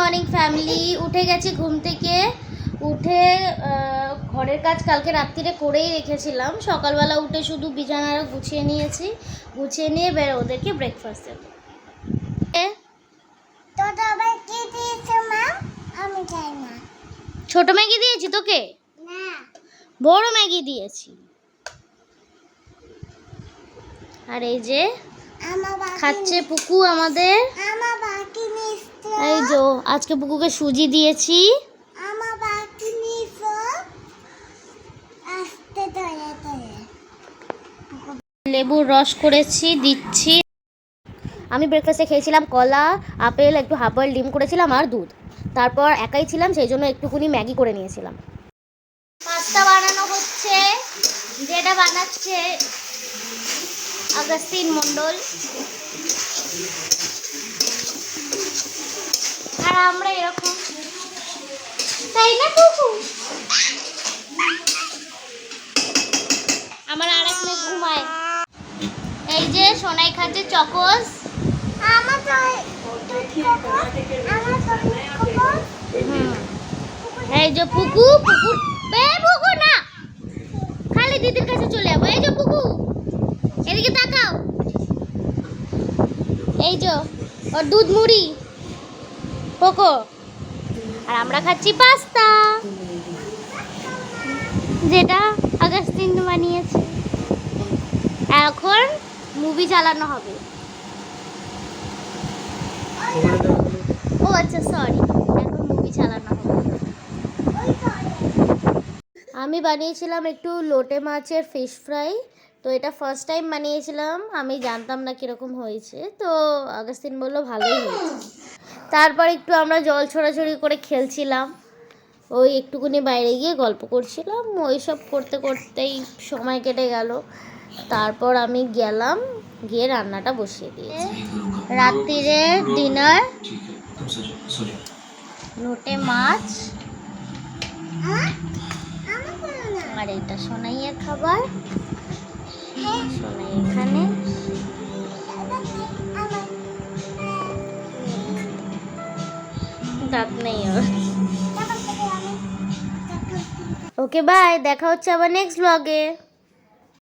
Morning family উঠে গেছি ঘুম থেকে। উঠে ঘরের কাজ কালকে রাত্রিরে করেই রেখেছিলাম। সকালবেলা উঠে শুধু বিছানাটা গুছিয়ে নিয়েছি। গুছিয়ে নিয়ে বের ওদেরকে ব্রেকফাস্ট দেবো। ছোট ম্যাগি দিয়েছি তোকে? বড় ম্যাগি দিয়েছি। আর এই যে খাচ্ছে পুকু আমাদের। এই যে ও আজকে পুকুকে সুজি দিয়েছি। লেবুর রস করেছি দিচ্ছি। আমি ব্রেকফাস্টে খেয়েছিলাম কলা আপেল একটু হাফ বয়েল ডিম করেছিলাম আর দুধ। তারপর একাই ছিলাম সেই জন্য একটুকুনি ম্যাগি করে নিয়েছিলাম। পাস্তা বানানো হচ্ছে যেটা বানাচ্ছে আগাস্তিন মণ্ডল। আর আমরা এরকম। তাই না কুকু? আমার আরেক মেয়ে ঘুমায়। এই যে সোনাই খাচ্ছে চকোস। আমার এই যে পুকু পুকুর বে পুকু না। খালি দিদির কাছে চলে যাব। এই যে পুকু এদিকে তাকাও। এই যে ওর দুধ মুড়ি পোকো। আর আমরা খাচ্ছি পাস্তা। যেটা আগস্টিন বানিয়েছে এখন মুভি চালানো হবে। ও আচ্ছা সরি এখন মুভি চালানো হবে। আমি বানিয়েছিলাম একটু লোটে মাছের ফিশ ফ্রাই তো এটা ফার্স্ট টাইম বানিয়েছিলাম, আমি জানতাম না কীরকম হয়েছে, তো আগস্তিন বলল ভালোই হয়েছে। তারপর একটু আমরা জল ছড়াছড়ি করে খেলছিলাম, ওই একটুকুনি বাইরে গিয়ে গল্প করছিলাম ওই সব করতে করতেই সময় কেটে গেল। তারপর আমি গেলাম, গিয়ে রান্নাটা বসিয়ে দিয়েছি। রাত্রিরে ডিনার নোটে মাছ, আর এটা সোনাইয়ের খাবার। দাঁত নেই ওর তারপর থেকে আমি ওকে বাই দেখা হচ্ছে আবার নেক্সট ব্লগে